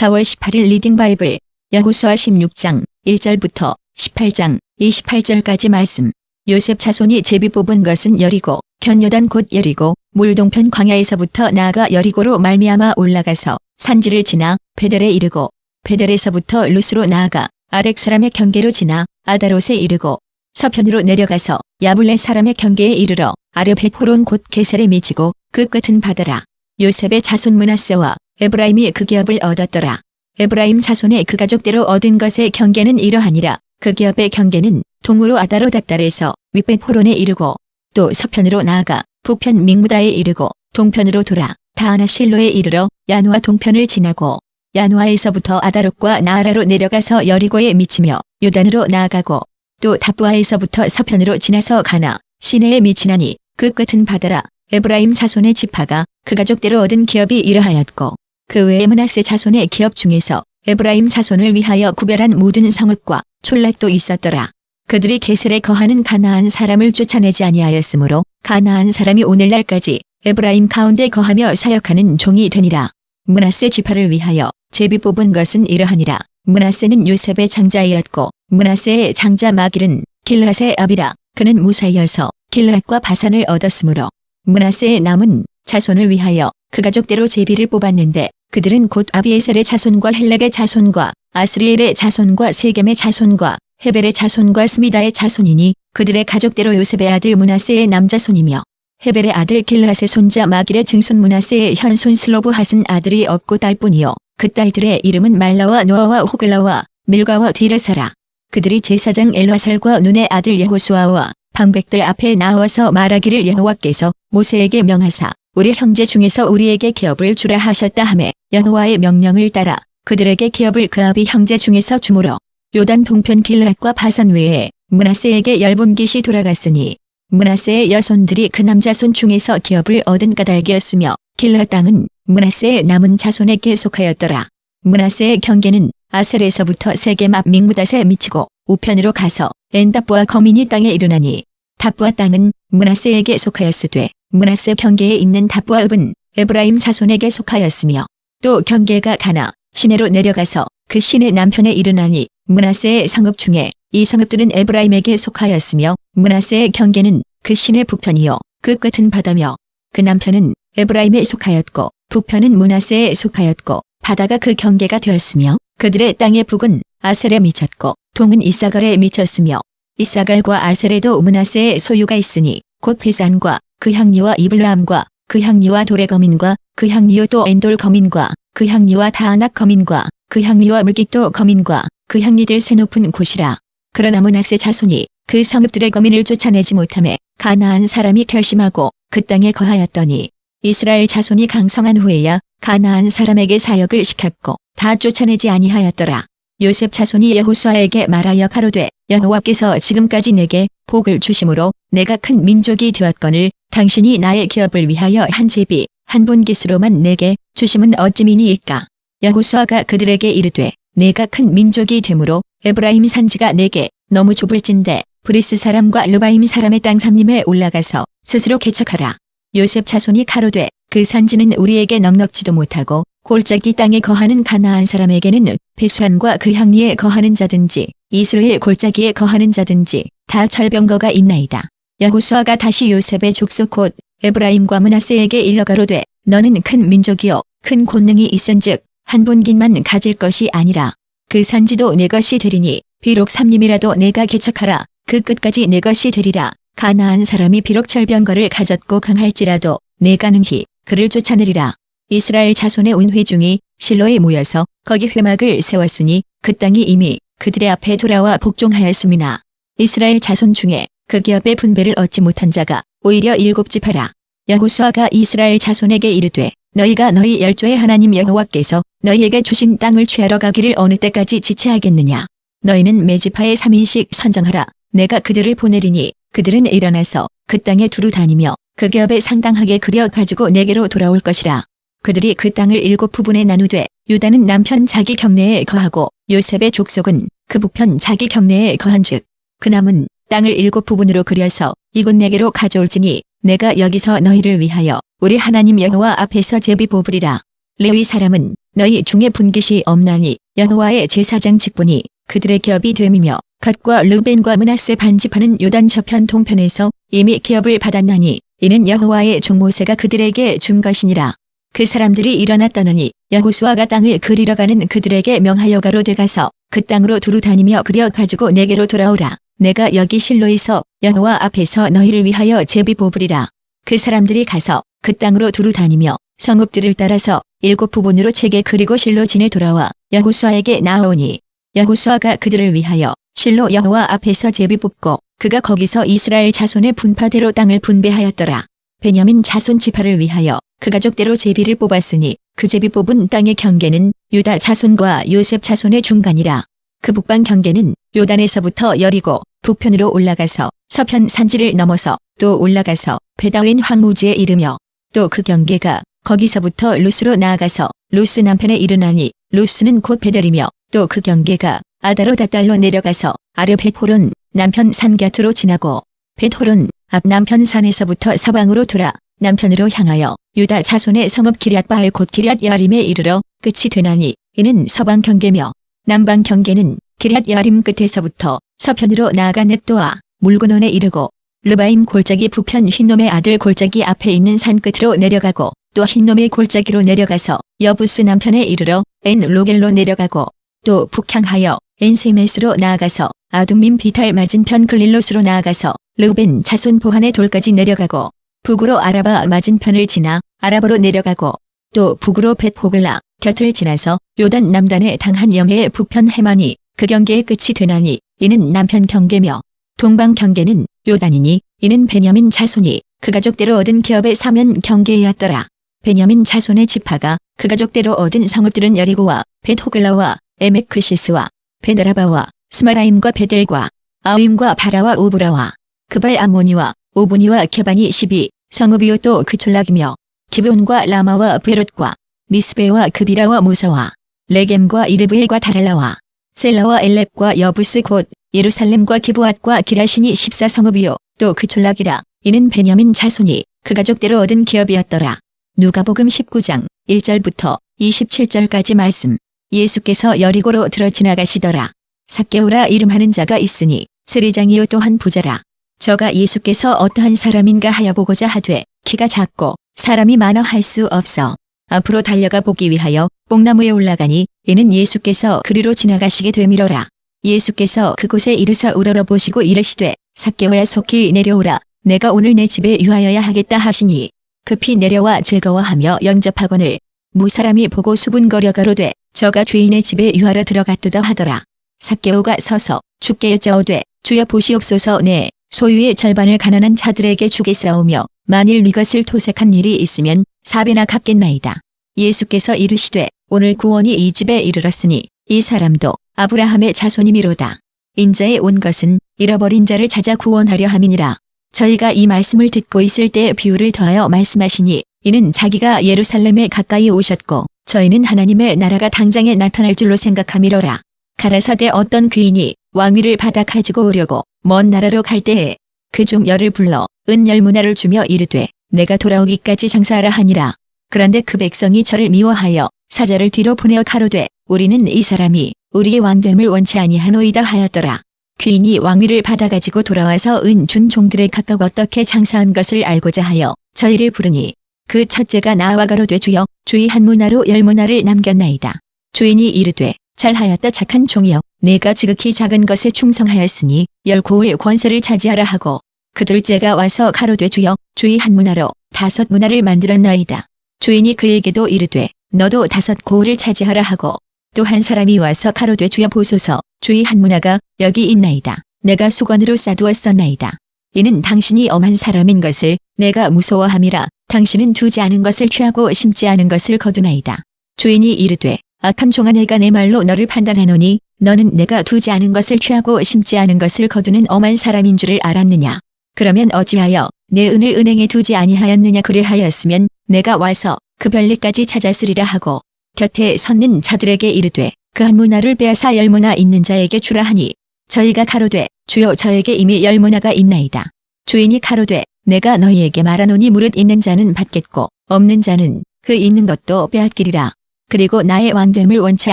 4월 18일 리딩 바이블 여호수아 16장 1절부터 18장 28절까지 말씀. 요셉 자손이 제비 뽑은 것은 여리고 견요단 곧 여리고 물동편 광야에서부터 나아가 여리고로 말미암아 올라가서 산지를 지나 베델에 이르고 베델에서부터 루스로 나아가 아렉 사람의 경계로 지나 아다롯에 이르고 서편으로 내려가서 야블레 사람의 경계에 이르러 아르벳호론 곧 게셀에 미치고 그 끝은 바다라. 요셉의 자손 문하세와 에브라임이 그 기업을 얻었더라. 에브라임 자손의 그 가족대로 얻은 것의 경계는 이러하니라. 그 기업의 경계는 동으로 아다로 닥달에서 윗벳 호론에 이르고 또 서편으로 나아가 북편 믹무다에 이르고 동편으로 돌아 다하나 실로에 이르러 야누아 동편을 지나고 야누아에서부터 아다롯과 나아라로 내려가서 여리고에 미치며 요단으로 나아가고 또 답부아에서부터 서편으로 지나서 가나 시내에 미치나니 그 끝은 바다라 에브라임 자손의 지파가 그 가족대로 얻은 기업이 이러하였고 그 외에 문하세 자손의 기업 중에서 에브라임 자손을 위하여 구별한 모든 성읍과 촌락도 있었더라. 그들이 게셀에 거하는 가나안 사람을 쫓아내지 아니하였으므로 가나안 사람이 오늘날까지 에브라임 가운데 거하며 사역하는 종이 되니라. 문하세 지파를 위하여 제비 뽑은 것은 이러하니라. 문하세는 요셉의 장자이었고 문하세의 장자 마길은 길앗의 아비라. 그는 무사이어서 길앗과 바산을 얻었으므로 문하세의 남은 자손을 위하여 그 가족대로 제비를 뽑았는데 그들은 곧 아비에셀의 자손과 헬렉의 자손과 아스리엘의 자손과 세겜의 자손과 헤벨의 자손과 스미다의 자손이니 그들의 가족대로 요셉의 아들 문하세의 남자손이며 헤벨의 아들 길앗의 손자 마길의 증손 문하세의 현손 슬로브핫은 아들이 없고 딸뿐이요. 그 딸들의 이름은 말라와 노아와 호글라와 밀가와 디르사라. 그들이 제사장 엘라살과 눈의 아들 예호수아와 방백들 앞에 나와서 말하기를 여호와께서 모세에게 명하사 우리 형제 중에서 우리에게 기업을 주라 하셨다 하매 여호와의 명령을 따라 그들에게 기업을 그 아비 형제 중에서 주므로 요단 동편 길앗과 바산 외에 문하세에게 열분깃이 돌아갔으니 문하세의 여손들이 그 남자 손 중에서 기업을 얻은 까닭이었으며 길앗 땅은 문하세의 남은 자손에게 속하였더라. 문하세의 경계는 아셀에서부터 세겜 앞 믹무닷에 미치고 우편으로 가서 엔답부와 거민이 땅에 이르나니 답부와 땅은 문하세에게 속하였으되 문하세 경계에 있는 답부와 읍은 에브라임 자손에게 속하였으며 또 경계가 가나 시내로 내려가서 그 시내 남편에 이르나니 문하세의 성읍 중에 이 성읍들은 에브라임에게 속하였으며 문하세의 경계는 그 시내 북편이요 그 끝은 바다며 그 남편은 에브라임에 속하였고 북편은 문하세에 속하였고 바다가 그 경계가 되었으며 그들의 땅의 북은 아셀에 미쳤고 동은 이사갈에 미쳤으며 이사갈과 아셀에도 문하세의 소유가 있으니 곧 회산과 그 향리와 이블람과 그 향리와 도레 거민과 그 향리요 또 엔돌 거민과 그 향리와 다아낙 거민과 그 향리와 물깃도 거민과 그 향리들 새 높은 곳이라. 그러나 문하세 자손이 그 성읍들의 거민을 쫓아내지 못함에 가나안 사람이 결심하고 그 땅에 거하였더니 이스라엘 자손이 강성한 후에야 가나안 사람에게 사역을 시켰고 다 쫓아내지 아니하였더라. 요셉 자손이 여호수아에게 말하여 가로되 여호와께서 지금까지 내게 복을 주심으로 내가 큰 민족이 되었거늘 당신이 나의 기업을 위하여 한 제비 한 분깃으로만 내게 주심은 어찌미니이까 여호수아가 그들에게 이르되 내가 큰 민족이 되므로 에브라임 산지가 내게 너무 좁을진데 브리스 사람과 르바임 사람의 땅 삼림에 올라가서 스스로 개척하라. 요셉 자손이 가로되 그 산지는 우리에게 넉넉지도 못하고 골짜기 땅에 거하는 가나안 사람에게는 베수안과 그 향리에 거하는 자든지 이스라엘 골짜기에 거하는 자든지 다 철병거가 있나이다. 여호수아가 다시 요셉의 족속 곧 에브라임과 문하세에게 일러가로되 너는 큰 민족이요 큰 권능이 있은즉 한 분긴만 가질 것이 아니라 그 산지도 내 것이 되리니 비록 삼림이라도 내가 개척하라. 그 끝까지 내 것이 되리라. 가나안 사람이 비록 철병거를 가졌고 강할지라도 내가 능히 그를 쫓아내리라 이스라엘 자손의 온 회 중이 실로에 모여서 거기 회막을 세웠으니 그 땅이 이미 그들의 앞에 돌아와 복종하였음이나 이스라엘 자손 중에 그 기업의 분배를 얻지 못한 자가 오히려 일곱 지파라. 여호수아가 이스라엘 자손에게 이르되 너희가 너희 열조의 하나님 여호와께서 너희에게 주신 땅을 취하러 가기를 어느 때까지 지체하겠느냐. 너희는 매지파의 3인씩 선정하라. 내가 그들을 보내리니 그들은 일어나서 그 땅에 두루 다니며 그 기업에 상당하게 그려 가지고 내게로 돌아올 것이라. 그들이 그 땅을 일곱 부분에 나누되 유다는 남편 자기 경내에 거하고 요셉의 족속은 그 북편 자기 경내에 거한즉 그 남은 땅을 일곱 부분으로 그려서 이곳 내게로 가져올지니 내가 여기서 너희를 위하여 우리 하나님 여호와 앞에서 제비 뽑으리라. 레위 사람은 너희 중에 분깃이 없나니 여호와의 제사장 직분이 그들의 기업이 됨이며 갓과 르벤과 문하세 반집하는 요단 저편 동편에서 이미 기업을 받았나니 이는 여호와의 종모세가 그들에게 준 것이니라. 그 사람들이 일어나 떠나니 여호수아가 땅을 그리러 가는 그들에게 명하여 가로 되 가서 그 땅으로 두루 다니며 그려 가지고 내게로 돌아오라. 내가 여기 실로에서 여호와 앞에서 너희를 위하여 제비 뽑으리라. 그 사람들이 가서 그 땅으로 두루 다니며 성읍들을 따라서 일곱 부분으로 책에 그리고 실로 진에 돌아와 여호수아에게 나아오니 여호수아가 그들을 위하여 실로 여호와 앞에서 제비 뽑고 그가 거기서 이스라엘 자손의 분파대로 땅을 분배하였더라. 베냐민 자손 지파를 위하여 그 가족대로 제비를 뽑았으니 그 제비 뽑은 땅의 경계는 유다 자손과 요셉 자손의 중간이라. 그 북방 경계는 요단에서부터 여리고 북편으로 올라가서 서편 산지를 넘어서 또 올라가서 베다웬 황무지에 이르며 또 그 경계가 거기서부터 루스로 나아가서 루스 남편에 이르나니 루스는 곧 베델이며 또 그 경계가 아다로 다달로 내려가서 아르 베호론 남편 산 곁으로 지나고 베호론 앞 남편 산에서부터 서방으로 돌아 남편으로 향하여 유다 자손의 성읍 기리앗 바알 곧 기리앗 야림에 이르러 끝이 되나니 이는 서방 경계며 남방 경계는 기리앗 야림 끝에서부터 서편으로 나아가 넷도아 물구논에 이르고 르바임 골짜기 북편 흰놈의 아들 골짜기 앞에 있는 산 끝으로 내려가고 또 흰놈의 골짜기로 내려가서 여부스 남편에 이르러 엔 로겔로 내려가고 또 북향하여 엔세메스로 나아가서 아둠민 비탈 맞은편 글릴로스로 나아가서 르벤 자손 보한의 돌까지 내려가고 북으로 아라바 맞은편을 지나 아라바로 내려가고 또 북으로 벳호글라 곁을 지나서 요단 남단의 당한 염해의 북편 해만이 그 경계의 끝이 되나니 이는 남편 경계며 동방 경계는 요단이니 이는 베냐민 자손이 그 가족대로 얻은 기업의 사면 경계였더라. 베냐민 자손의 지파가 그 가족대로 얻은 성읍들은 여리고와 벳호글라와 에메크시스와 베드라바와 스마라임과 베델과 아임과 바라와 오브라와 그발 아모니와 오브니와 케반이 12 성읍이요 또그 촌락이며 기브온과 라마와 베롯과 미스베와 그비라와 무사와 레겜과 이르브엘과 다랄라와 셀라와 엘렙과 여부스 곧 예루살렘과 기브앗과 기라신이 14성읍이요 또그 촌락이라 이는 베냐민 자손이 그 가족대로 얻은 기업이었더라. 누가복음 19장 1절부터 27절까지 말씀 예수께서 여리고로 들어 지나가시더라. 삭개오라 이름하는 자가 있으니 세리장이요 또한 부자라. 저가 예수께서 어떠한 사람인가 하여 보고자 하되 키가 작고 사람이 많아 할 수 없어 앞으로 달려가 보기 위하여 뽕나무에 올라가니 이는 예수께서 그리로 지나가시게 되밀어라. 예수께서 그곳에 이르사 우러러 보시고 이르시되 삭개오야 속히 내려오라. 내가 오늘 내 집에 유하여야 하겠다 하시니 급히 내려와 즐거워하며 영접하거늘 무 사람이 보고 수군거려 가로되 저가 주인의 집에 유하러 들어갔도다 하더라. 삭개오가 서서 주께 여짜오되 주여 보시옵소서 내 소유의 절반을 가난한 자들에게 주겠사오며 만일 이것을 토색한 일이 있으면 사배나 갚겠나이다. 예수께서 이르시되 오늘 구원이 이 집에 이르렀으니 이 사람도 아브라함의 자손이미로다. 인자에 온 것은 잃어버린 자를 찾아 구원하려 함이니라. 저희가 이 말씀을 듣고 있을 때 비유를 더하여 말씀하시니 이는 자기가 예루살렘에 가까이 오셨고 저희는 하나님의 나라가 당장에 나타날 줄로 생각함이로라. 가라사대 어떤 귀인이 왕위를 받아 가지고 오려고 먼 나라로 갈 때에 그중 열을 불러 은 열 문화를 주며 이르되 내가 돌아오기까지 장사하라 하니라. 그런데 그 백성이 저를 미워하여 사자를 뒤로 보내어 가로되 우리는 이 사람이 우리의 왕됨을 원치 아니하노이다 하였더라. 귀인이 왕위를 받아가지고 돌아와서 은준 종들에 각각 어떻게 장사한 것을 알고자 하여 저희를 부르니 그 첫째가 나와 가로되 주여 주의 한 문화로 열 문화를 남겼나이다. 주인이 이르되 잘하였다 착한 종이여 내가 지극히 작은 것에 충성하였으니 열 고을 권세를 차지하라 하고 그 둘째가 와서 가로되 주여 주의 한 문화로 다섯 문화를 만들었나이다. 주인이 그에게도 이르되 너도 다섯 고을을 차지하라 하고 또 한 사람이 와서 가로되 주여 보소서 주의 한 문화가 여기 있나이다. 내가 수건으로 싸두었었나이다. 이는 당신이 엄한 사람인 것을 내가 무서워함이라 당신은 두지 않은 것을 취하고 심지 않은 것을 거두나이다. 주인이 이르되 악한 종아 내가 내 말로 너를 판단하노니 너는 내가 두지 않은 것을 취하고 심지 않은 것을 거두는 엄한 사람인 줄을 알았느냐. 그러면 어찌하여 내 은을 은행에 두지 아니하였느냐 그리하였으면 내가 와서 그 별리까지 찾았으리라 하고 곁에 섰는 자들에게 이르되 그 한 문화를 빼앗아 열 문화 있는 자에게 주라 하니 저희가 가로되 주여 저에게 이미 열 문화가 있나이다. 주인이 가로되 내가 너희에게 말하노니 무릇 있는 자는 받겠고 없는 자는 그 있는 것도 빼앗기리라. 그리고 나의 왕됨을 원치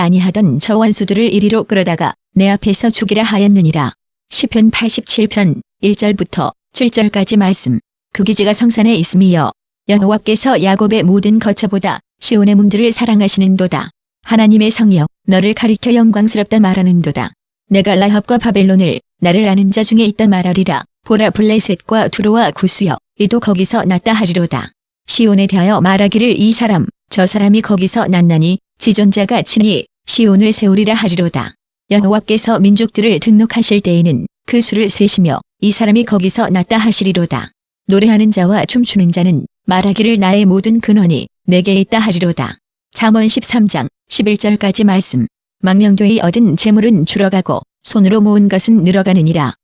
아니하던 저 원수들을 이리로 끌어다가 내 앞에서 죽이라 하였느니라. 시편 87편 1절부터 7절까지 말씀. 그 기지가 성산에 있음이여 여호와께서 야곱의 모든 거처보다 시온의 문들을 사랑하시는도다. 하나님의 성이여 너를 가리켜 영광스럽다 말하는도다. 내가 라합과 바벨론을 나를 아는 자 중에 있다 말하리라. 보라 블레셋과 두로와 구스여 이도 거기서 났다 하리로다. 시온에 대하여 말하기를 이 사람 저 사람이 거기서 났나니 지존자가 친히 시온을 세우리라 하리로다. 여호와께서 민족들을 등록하실 때에는 그 수를 세시며 이 사람이 거기서 났다 하시리로다. 노래하는 자와 춤추는 자는 말하기를 나의 모든 근원이 내게 있다 하리로다. 잠언 13장 11절까지 말씀. 망령되이 얻은 재물은 줄어가고 손으로 모은 것은 늘어가느니라.